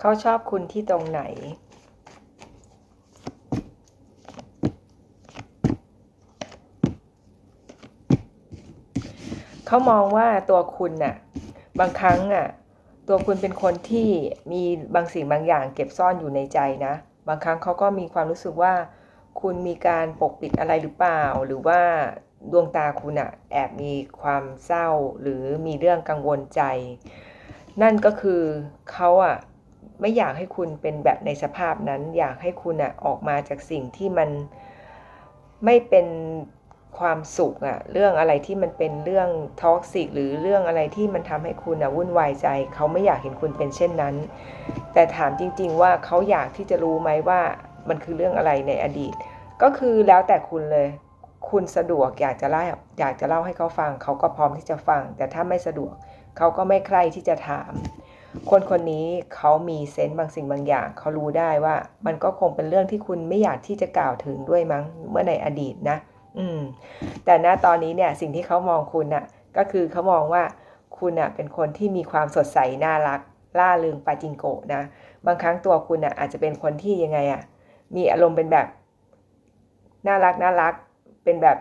เขาชอบคุณที่ตรงไหน เขามองว่าตัวคุณน่ะ บางครั้งอะ ตัวคุณเป็นคนที่มีบางสิ่งบางอย่างเก็บซ่อนอยู่ในใจนะ บางครั้งเขาก็มีความรู้สึกว่า คุณมีการปกปิดอะไรหรือเปล่า หรือว่าดวงตาคุณอะแอบมีความเศร้าหรือมีเรื่องกังวลใจ นั่นก็คือเขาอะ ไม่อยากให้คุณเป็นแบบในสภาพนั้น อยากให้คุณอะออกมาจากสิ่งที่มันไม่เป็นความสุขอะเรื่องอะไรที่มันเป็นเรื่องท็อกซิกหรือเรื่องอะไรที่มันทำให้คุณอะวุ่นวายใจ เขาไม่อยากเห็นคุณเป็นเช่นนั้น แต่ถามจริง ๆ ว่าเขาอยากที่จะรู้ไหมว่ามันคือเรื่องอะไรในอดีต ก็คือแล้วแต่คุณเลย คุณสะดวกอยากจะเล่าอยากจะเล่าให้เขาฟัง เขาก็พร้อมที่จะฟัง แต่ถ้าไม่สะดวก เขาก็ไม่ใคร่ที่จะถาม คนคนนี้เขามีเซนต์บางสิ่งบางอย่าง เขารู้ได้ว่า มันก็คงเป็นเรื่องที่คุณไม่อยากที่จะกล่าวถึงด้วยมั้งเมื่อในอดีตนะ อืม แต่ณตอนนี้เนี่ยสิ่งที่เขามองคุณน่ะ ก็คือเขามองว่าคุณน่ะเป็นคนที่มีความสดใสน่ารัก ล่าเริงปาจิงโกะนะ บางครั้งตัวคุณน่ะอาจจะเป็นคนที่ยังไงอะ มีอารมณ์เป็นแบบน่ารักน่ารัก เป็นแบบ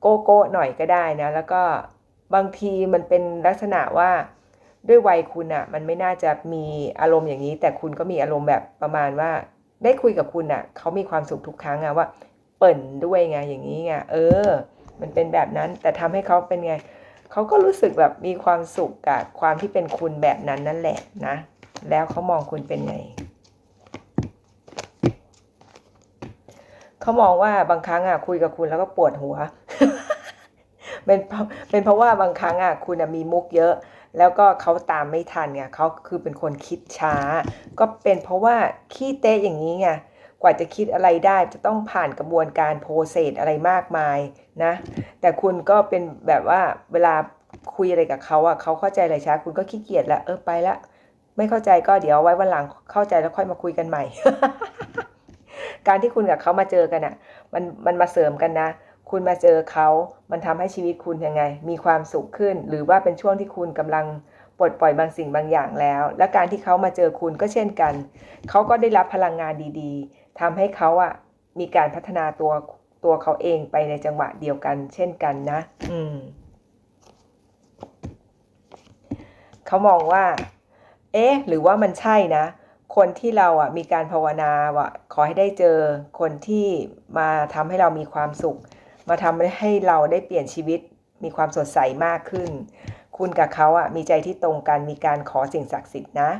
โก้โก้หน่อยก็ได้นะ แล้วก็บางทีมันเป็นลักษณะว่า ด้วยวัยคุณอะ่ะมันไม่น่าจะมีอารมณ์อย่างนี้ แต่คุณก็มีอารมณ์แบบประมาณว่า ได้คุยกับคุณอะ่ะเขามีความสุขทุกครั้งอะว่า เปิ่นด้วยไงอย่างนี้ไงเออ มันเป็นแบบนั้นแต่ทำให้เขาเป็นไงเขาก็รู้สึกแบบมีความสุขกับความที่เป็นคุณแบบนั้นนั่นแหละนะ แล้วเขามองคุณเป็นไงเขามองว่าบางครั้งอะคุยกับคุณแล้วก็ปวดหัวเป็นเพราะเป็นเพราะว่าบางครั้งอะคุณมีมุกเยอะ แล้วก็เขาตามไม่ทันไงเขาคือเป็นคนคิดช้า ก็เป็นเพราะว่าขี้เตะอย่างนี้ไงกว่าจะคิดอะไรได้จะต้องผ่านกระบวนการโปรเซสอะไรมากมายนะ แต่คุณก็เป็นแบบว่าเวลาคุยอะไรกับเขาอะเขาเข้าใจอะไรช้า คุณก็ขี้เกียจละเออไปละไม่เข้าใจก็เดี๋ยวไว้วันหลังเข้าใจแล้วค่อยมาคุยกันใหม่ การที่คุณกับเขามาเจอกันอะมันมันมาเสริมกันนะ คุณมาเจอเขามันทำให้ชีวิตคุณยังไง มีความสุขขึ้น หรือว่าเป็นช่วงที่คุณกำลังปลดปล่อยบางสิ่งบางอย่างแล้ว และการที่เขามาเจอคุณก็เช่นกัน เขาก็ได้รับพลังงานดีๆทำให้เขาอะมีการพัฒนาตัวตัวเขาเองไปในจังหวะเดียวกัน เช่นกันนะ อืมเขามองว่า เอ๊ะ หรือว่ามันใช่นะ คนที่เราอะมีการภาวนาว่าขอให้ได้เจอคนที่มาทำให้เรามีความสุข มาทำให้เราได้เปลี่ยนชีวิตมีความสดใสมากขึ้น คุณกับเขาอะมีใจที่ตรงกันมีการขอสิ่งศักดิ์สิทธิ์นะ